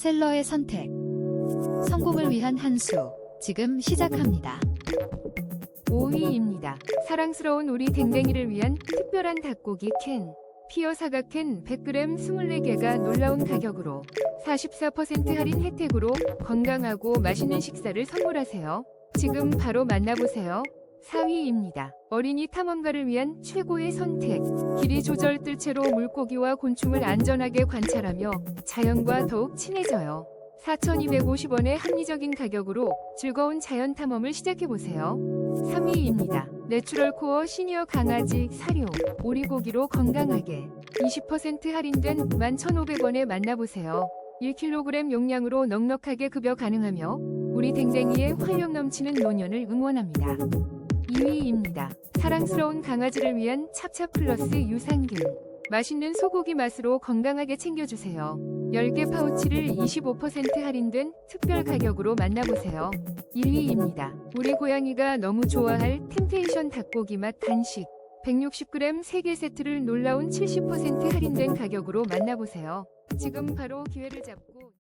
셀러의 선택. 성공을 위한 한 수. 지금 시작합니다. 5위입니다. 사랑스러운 우리 댕댕이를 위한 특별한 닭고기 캔. 피어 사각캔 100g 24개가 놀라운 가격으로 44% 할인 혜택으로 건강하고 맛있는 식사를 선물하세요. 지금 바로 만나보세요. 4위입니다. 어린이 탐험가를 위한 최고의 선택. 길이 조절 뜰채로 물고기와 곤충을 안전하게 관찰하며 자연과 더욱 친해져요. 4,250원의 합리적인 가격으로 즐거운 자연 탐험을 시작해보세요. 3위입니다. 내추럴 코어 시니어 강아지 사료, 오리고기로 건강하게 20% 할인된 11,500원에 만나보세요. 1kg 용량으로 넉넉하게 급여 가능하며 우리 댕댕이의 활력 넘치는 노년을 응원합니다. 2위입니다. 사랑스러운 강아지를 위한 찹찹 플러스 유산균. 맛있는 소고기 맛으로 건강하게 챙겨주세요. 10개 파우치를 25% 할인된 특별 가격으로 만나보세요. 1위입니다. 우리 고양이가 너무 좋아할 템테이션 닭고기 맛 간식. 160g 3개 세트를 놀라운 70% 할인된 가격으로 만나보세요. 지금 바로 기회를 잡고